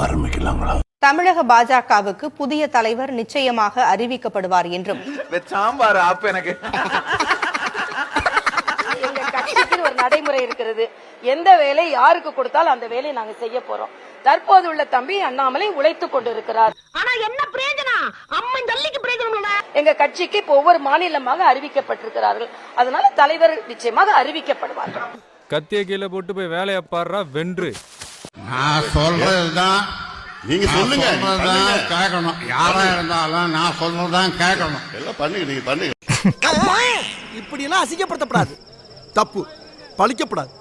ஆரம்பிக்கலாங்களா? தமிழக பாஜகவுக்கு புதிய தலைவர் நிச்சயமாக அறிவிக்கப்படுவார் என்றும். சாம்பார் ஆப்பு எனக்கு. ஒரு நடைமுறை இருக்கிறது. எந்த வேலை யாருக்கு கொடுத்தாலும் அந்த வேலையை நாங்க செய்ய போறோம். தற்போது உள்ள தம்பி அண்ணாமலை உழைத்துக் கொண்டிருக்கிறார். ஆனா என்ன பிரயோஜனம்? அம்மன் ஜல்லிக்கு பிரயோஜனம் எங்க கட்சிக்கு இப்போ ஒவ்வொரு மாநிலமாக அறிவிக்கப்பட்டிருக்கிறார்கள். அதனால தலைவர் நிச்சயமாக அறிவிக்கப்படுவார்கள். கத்திய கீழே போட்டு போய் வேலையை பாடுறா வென்று. நான் சொல்றதுதான். நீங்க சொல்லுங்க சொல்றதுதான். கேட்கணும். யாரா இருந்தாலும் நான் சொல்றதுதான் கேட்கணும். எல்லாம் பண்ணுங்க நீங்க பண்ணுங்க. இப்படி எல்லாம் அசிங்கப்படுத்தப்படாது. தப்பு. பழிக்கப்படாது.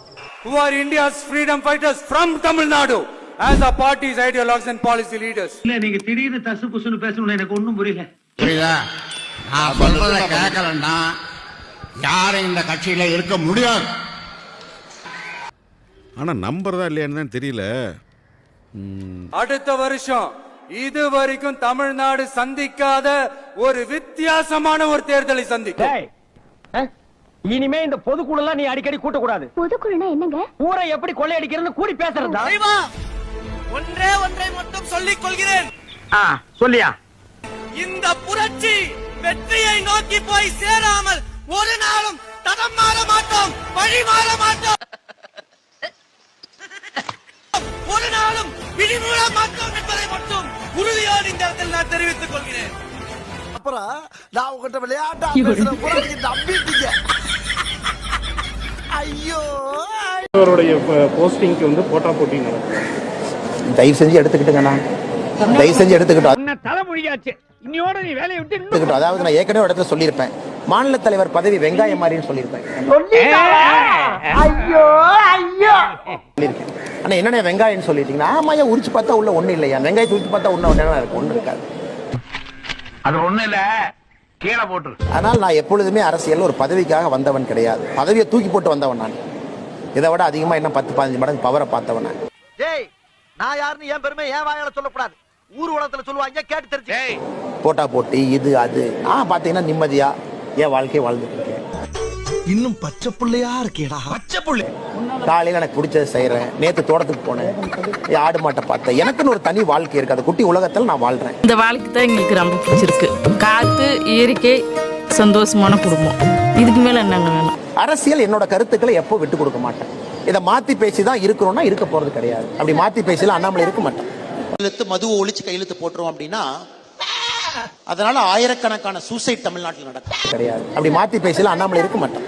Who are India's freedom fighters from Tamil Nadu as our party's ideologues and policy leaders? இல்ல நீங்க திடீர்னு தசு புசுன்னு பேசணும் எனக்கு ஒண்ணும் புரியல. புரியுதா? நான் சொல்றத கேட்கலன்னா யாரும் இந்த கட்சியில இருக்க முடியாது. ஆனா நம்புறதா இல்லையான்னு தான் தெரியல. அடுத்த வருஷம் இது வரைக்கும் தமிழ்நாடு சந்திக்காத ஒரு வித்தியாசமான ஒரு தேர்தலை சந்திக்கும். இனிமே இந்த பொதுக்குழுலாம் நீ அடிக்கடி கூட்டக்கூடாது. பொதுக்குழுனா என்னங்க? ஊரை எப்படி கொள்ளையடிக்கிறது கூடி பேசுறதா ஒன்றே ஒன்றை மட்டும் சொல்லிக் கொள்கிறேன். ஆ சொல்லியா? இந்த புரட்சி வெற்றியை நோக்கி போய் சேராமல் ஒரு நாளும் தடம் மாற மாட்டோம் வழி மாற மாட்டோம். ஒரு நாளும் விழிமூட மாட்டோம் என்பதை மட்டும் உறுதியோடு இந்த இடத்தில் நான் தெரிவித்துக் கொள்கிறேன். அப்புறம் நான் உங்ககிட்ட விளையாட்டா நம்பிட்டீங்க. ஐயோ அவருடைய போஸ்டிங்க்கு வந்து போட்டா போட்டி தயவு செஞ்சு எடுத்துக்கிட்டுங்கண்ணா தயவு செஞ்சு எடுத்துக்கிட்டோம் என்ன தலைமொழியாச்சு இன்னையோட நீ வேலையை விட்டு அதாவது நான் ஏற்கனவே இடத்துல சொல்லியிருப்பேன். மாநில தலைவர் பதவி வெங்காயம் மாதிரின்னு சொல்லியிருப்பேன் ஐயோ ஐயோ. சொல்லியிருக்கேன். ஆனா என்னென்ன வெங்காயம்னு சொல்லிட்டீங்கன்னா ஆமாயா உரிச்சு பார்த்தா உள்ள ஒண்ணு இல்லையா? வெங்காயத்தை உரிச்சு பார்த்தா ஒண்ணு ஒண்ணு இருக்கு ஒண்ணு இருக்காது. அது ஒண்ணு இல்ல. கீழே போட்டு ஆனால் நான் எப்பொழுதுமே அரசியல்ல ஒரு பதவிக்காக வந்தவன் கிடையாது. பதவியை தூக்கி போட்டு வந்தவன் நான். இதை விட அதிகமா என்ன பத்து பதினஞ்சு மடங்கு பவரை பார்த்தவன் நான். டேய் நான் யாருன்னு என் பெருமை என் வாயால சொல்லக்கூடாது. ஊர் உலகத்துல சொல்லுவாங்க கேட்டு தெரிஞ்சு போட்டா போட்டி இது அது. நான் பார்த்தீங்கன்னா நிம்மதியா என் வாழ்க்கையை வாழ்ந்துட்டு இருக்கேன். இன்னும் பச்சை புள்ளையா இருக்கேடா. பச்சை புள்ளை. காலையில எனக்கு பிடிச்சதை செய்யறேன் நேத்து தோட்டத்துக்கு போனேன். ஆடு மாட்டை பார்த்தேன். எனக்குன்னு ஒரு தனி வாழ்க்கை இருக்கு. அது குட்டி உலகத்துல நான் வாழ்றேன். இந்த வாழ்க்கை தான் எங்களுக்கு ரொம்ப பிடிச்சிருக்கு. காத்து இயற்கை சந்தோஷமான குடும்பம். இதுக்கு மேல என்னங்க வேணும்? அரசியல் என்னோட கருத்துக்களை எப்போ விட்டு கொடுக்க மாட்டேன். இதை மாத்தி பேசி தான் இருக்கிறோம்னா இருக்க போறது கிடையாது. அப்படி மாத்தி பேசல அண்ணாமலை இருக்க மாட்டேன். கையெழுத்து மதுவை ஒழிச்சு கையெழுத்து போட்டுரும் அப்படின்னா அதனால ஆயிரக்கணக்கான சூசைட் தமிழ்நாட்டில் நடக்கும் கிடையாது. அப்படி மாத்தி பேசல அண்ணாமலை இருக்க மாட்டேன்.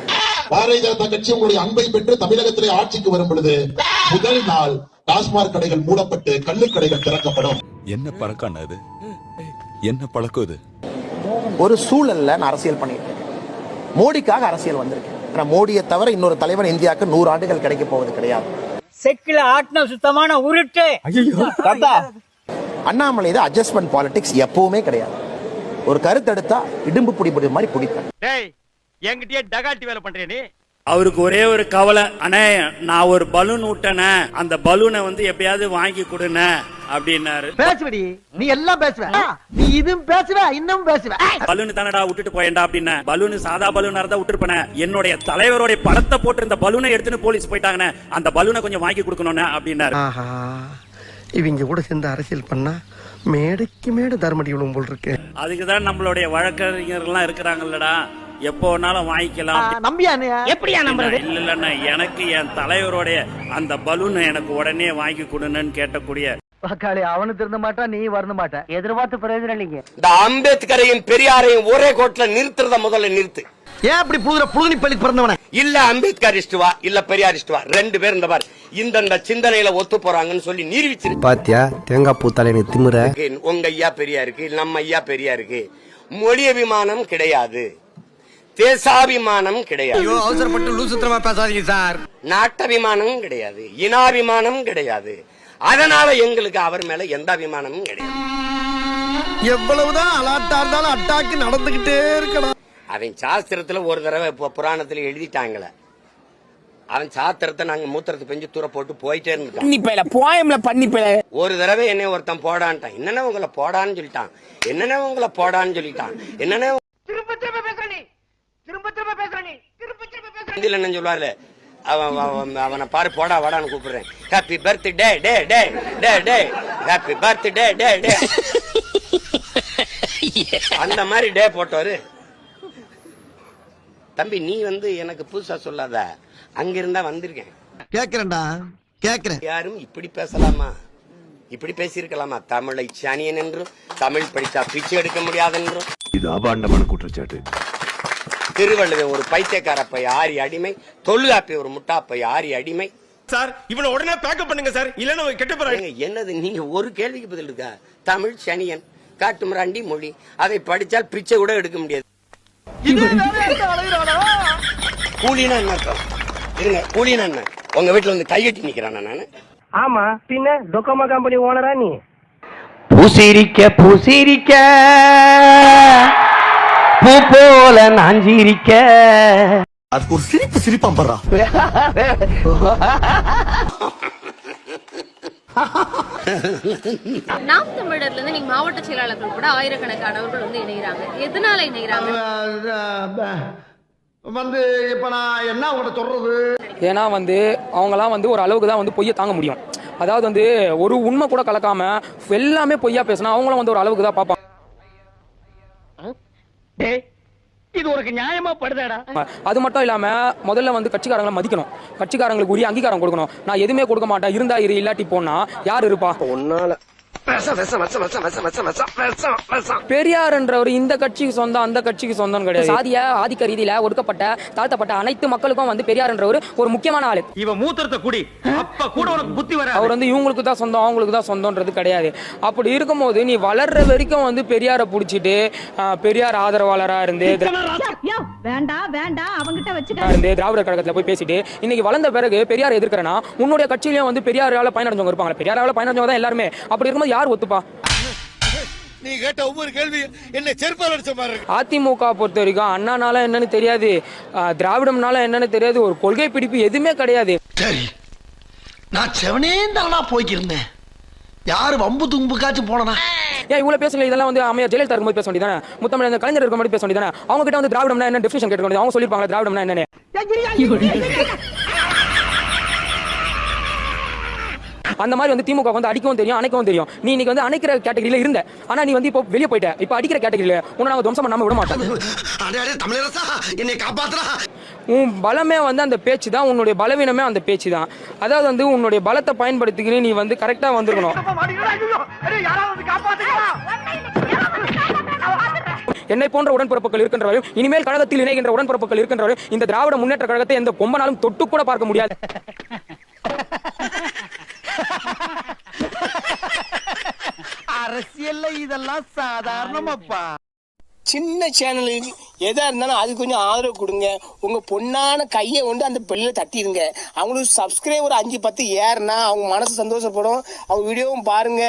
பாரதிய ஜனதா கட்சி உங்களுடைய அன்பை பெற்று தமிழகத்திலே ஆட்சிக்கு வரும் பொழுது முதல் நாள் டாஸ்மாக் கடைகள் மூடப்பட்டு கள்ளுக்கடைகள் திறக்கப்படும். என்ன பழக்கம் அது என்ன பழக்கம் இது? ஒரு சூழல்ல நான் அரசியல் பண்ணிட்டு இருக்கேன் மோடிக்காக அரசியல் வந்திருக்கேன். ஆனா மோடியை தவிர இன்னொரு தலைவர் இந்தியாவுக்கு நூறு ஆண்டுகள் கிடைக்க போவது கிடையாது. செக்கில ஆட்டின சுத்தமான உருட்டு. அண்ணாமலை தான் அட்ஜஸ்ட்மெண்ட் பாலிடிக்ஸ் எப்பவுமே கிடையாது. ஒரு கருத்து எடுத்தா இடும்பு பிடிப்பது மாதிரி பிடிப்பேன் டேய் என்கிட்டயே டகாட்டி வேலை பண்றியா நீ? அவருக்கு ஒரே ஒரு கவலை அண்ணே நான் ஒரு பலூன் விட்டனே அந்த பலூனை வந்து எப்படியாவது வாங்கி கொடுண்ணே அப்படின்னாரு. பேசுவடி நீ எல்லாம் பேசுவ. நீ இதுவும் பேசுவ இன்னும் பேசுவ. பலூன் தானடா விட்டுட்டு போயேன்டா அப்படின்னா. பலூன் சாதா பலூனா இருந்தா விட்டுருப்பேனே என்னுடைய தலைவருடைய படத்தை போட்டு இந்த பலூனை எடுத்துன்னு போலீஸ் போயிட்டாங்கண்ணே அந்த பலூனை கொஞ்சம் வாங்கி கொடுக்கணும்னே அப்படின்னாரு. ஆஹா. இவங்க கூட சேர்ந்து அரசியல் பண்ணா மேடைக்கு மேடை தர்மடி விழும் போல் இருக்கு. அதுக்கு தான் நம்மளுடைய வழக்கறிஞர்கள்லாம் இருக்கிறாங்கல்லடா. எப்போ வேணாலும் வாங்கிக்கலாம். நம்பியா எப்படியா நம்புறது? இல்ல இல்லண்ணா எனக்கு என் தலைவருடைய அந்த பலூனை எனக்கு உடனே வாங்கி கொடுங்கன்னு கேட்டக்கூடிய பக்காளி அவனு திருந்த நீ வரணும் மாட்ட. எதிர்பார்த்து பிரயோஜனம் இல்லைங்க. இந்த அம்பேத்கரையும் பெரியாரையும் ஒரே கோட்ல நிறுத்துறத முதல்ல நிறுத்து. ஏன் அப்படி புழுதுற புழுனி பள்ளிக்கு பிறந்தவன? இல்ல அம்பேத்கரிஸ்ட் வா இல்ல பெரியாரிஸ்ட் வா. ரெண்டு பேரும் இந்த பாரு. இந்தந்த சிந்தனையில ஒத்து போறாங்கன்னு சொல்லி நிரூபிச்சிருக்கு பாத்தியா தேங்காய் பூத்தால திமுற உங்க ஐயா பெரியாருக்கு நம்ம ஐயா பெரியாருக்கு மொழி அபிமானம் கிடையாது. தேசாபிமானம் கிடையாது. அவசரப்பட்டு லூசுத்திரமா பேசாதீங்க சார். நாட்டபிமானம் கிடையாது. இனாபிமானம் கிடையாது. அதனால எங்களுக்கு அவர் மேல எந்த அபிமானமும் கிடையாது. எவ்வளவுதான் அலாட்டா இருந்தாலும் அட்டாக்கு நடந்துகிட்டே இருக்கணும் அவன் சாஸ்திரத்துல ஒரு தடவை இப்ப புராணத்துல எழுதிட்டாங்களே. அவன் சாஸ்திரத்தை நாங்க மூத்திரத்தை பெஞ்சு தூர போட்டு போயிட்டே பேல போயம்ல பண்ணி ஒரு தடவை என்னை ஒருத்தன் போடான்ட்டான். என்னென்ன உங்களை போடான்னு சொல்லிட்டான். என்னென்ன உங்களை போடான்னு சொல்லிட்டான். என்னென்ன திரும்ப திரும்ப பேசுற நீ. திரும்ப திரும்ப பேசுற நீ. திரும்ப திரும்ப பேசுற ஹிந்தில என்ன சொல்லுவாரு அவன் அவன்- அவனை பாரு போடா வாடான்னு கூப்பிடுறேன். ஹாப்பி பர்த்டே டே டே டே டே ஹாப்பி பர்த்டே டே டே அந்த மாதிரி டே போட்டவரு. தம்பி நீ வந்து எனக்கு புதுசா சொல்லாத. அங்க இருந்தா வந்திருக்கேன். கேக்குறேன்டா. கேக்குறேன். யாரும் இப்படி பேசலாமா? இப்படி பேசியிருக்கலாமா? தமிழை சனியன் என்றும் தமிழ் படிச்சா பிச்சை எடுக்க முடியாதென்றும் இது அபாண்டமான குற்றச்சாட்டு. திருவள்ளுவர் ஒரு பைத்தியக்கார பை ஆரி அடிமை. தொல்காப்பி ஒரு முட்டா பை ஆரி அடிமை. சார் இவனை உடனே பேக்கப் பண்ணுங்க சார். இல்லன்னா கெட்டு ஏங்க, என்னது? நீங்க ஒரு கேள்விக்கு பதில் இருக்கா? தமிழ் சனியன் காட்டுமிராண்டி மொழி. அதை படிச்சால் பிச்சை கூட எடுக்க முடியாது. கூலினா என்ன அர்த்தம்? இருங்க கூலினா என்ன? உங்க வீட்டுல வந்து கையெட்டி நிக்கிறானா நானு? ஆமா பின்ன டொக்கோமோ கம்பெனி ஓனரா நீ? பூசிரிக்க பூசிரிக்க. பூ போல நாஞ்சிரிக்க. அதுக்கு ஒரு சிரிப்பு சிரிப்பான் படுறா. நாம் தமிழர்ல இருந்து நீங்க மாவட்ட செயலாளர்கள் கூட ஆயிரக்கணக்கானவர்கள் வந்து இணைகிறாங்க எதனால இணைகிறாங்க வந்து இப்ப நான் என்ன உங்கள்ட்ட சொல்றது? ஏன்னா வந்து அவங்கலாம் வந்து ஒரு அளவுக்கு தான் வந்து பொய்யை தாங்க முடியும். அதாவது வந்து ஒரு உண்மை கூட கலக்காம எல்லாமே பொய்யா பேசினா அவங்களும் வந்து ஒரு அளவுக்கு தான் பார்ப்பாங்க. இது உனக்கு நியாயமா படுதாடா? அது மட்டும் இல்லாம முதல்ல வந்து கட்சிக்காரங்களை மதிக்கணும். கட்சிக்காரங்களுக்கு உரிய அங்கீகாரம் கொடுக்கணும். நான் எதுவுமே கொடுக்க மாட்டேன். இருந்தா இரு இல்லாட்டி போனா யார் இருப்பா? ஒன்னால பெரியார்ன்றவர் இந்த கட்சிக்கு சொந்தம் அந்த கட்சிக்கு சொந்தம் கிடையாது. சாதிய ஆதிக்க ரீதியில ஒடுக்கப்பட்ட தாழ்த்தப்பட்ட அனைத்து மக்களுக்கும் வந்து பெரியார்ன்றவர் ஒரு முக்கியமான ஆளு. இவன் மூத்திரத்தை குடி. அப்ப கூட உனக்கு புத்தி வர அவர் வந்து இவங்களுக்கு தான் சொந்தம் அவங்களுக்கு தான் சொந்தம்ன்றது கிடையாது. அப்படி இருக்கும்போது நீ வளர்ற வரைக்கும் வந்து பெரியாரை பிடிச்சிட்டு பெரியார் ஆதரவாளரா இருந்து வேண்டாம் வேண்டாம் அவங்கிட்ட வச்சுக்க இருந்து திராவிடர் கழகத்துல போய் பேசிட்டு இன்னைக்கு வளர்ந்த பிறகு பெரியார் எதிர்க்கிறனா உன்னுடைய கட்சியிலயும் வந்து பெரியாரால பயனடைஞ்சவங்க இருப்பாங்க பெரியாரால பயனடைஞ்சவங்க தான் எல்லாருமே. அப்படி இருக்கும்போது யார் ஒத்துப்பா? நீ கேட்ட ஒவ்வொரு கேள்வி என்ன செருப்பால் அடிச்ச மாதிரி இருக்கு. அதிமுக பொறுத்த வரைக்கும் அண்ணானால என்னன்னு தெரியாது. திராவிடம்னால என்னன்னு தெரியாது. ஒரு கொள்கை பிடிப்பு எதுவுமே கிடையாது. சரி நான் செவனே தானா போய்க்கிருந்தேன். யாரு வம்பு தும்புக்காச்சும் போனனா? ஏன் இவ்வளவு பேசல இதெல்லாம் வந்து அமையா ஜெயலலிதா இருக்கும்போது பேச வேண்டியதானே முத்தமிழ் கலைஞர் இருக்கும்போது பேச வேண்டியதானே அவங்க கிட்ட வந்து திராவிடம்னா என்ன டெஃபினேஷன் கேட்க வேண்டியது. அவங்க சொல்லிருப்பாங்க திராவிடம்னா என்னன்னு. அந்த மாதிரி வந்து திமுக வந்து அடிக்கவும் தெரியும் அணைக்கவும் தெரியும். நீ இன்னைக்கு வந்து அணைக்கிற கேட்டகரியில இருந்த. ஆனா நீ வந்து இப்போ வெளியே போயிட்ட. இப்போ அடிக்கிற கேட்டகரியில உன்னை நாங்க துவம்சம் பண்ணாம விட மாட்டோம். உன் பலமே வந்து அந்த பேச்சு தான் உன்னுடைய பலவீனமே அந்த பேச்சு தான். அதாவது வந்து உன்னுடைய பலத்தை பயன்படுத்திக்கின்னு நீ வந்து கரெக்டா வந்திருக்கணும். என்னை போன்ற உடன்பிறப்புகள் இருக்கின்றவரையும் இனிமேல் கழகத்தில் இணைகின்ற உடன்பிறப்புகள் இருக்கின்றவரையும் இந்த திராவிட முன்னேற்ற கழகத்தை எந்த கொம்பனாலும் தொட்டு கூட பார்க்க முடியாது. அரசியல்ல இதெல்லாம் சாதாரணமாப்பா. சின்ன சேனலுக்கு எதா இருந்தாலும் அது கொஞ்சம் ஆதரவு கொடுங்க. உங்க பொண்ணான கையை கொண்டு அந்த பெல்ல தட்டிடுங்க. அவங்களுக்கு சப்ஸ்கிரைபர் அஞ்சு பத்து ஏறுனா அவங்க மனசு சந்தோஷப்படும். அவங்க வீடியோவும் பாருங்க.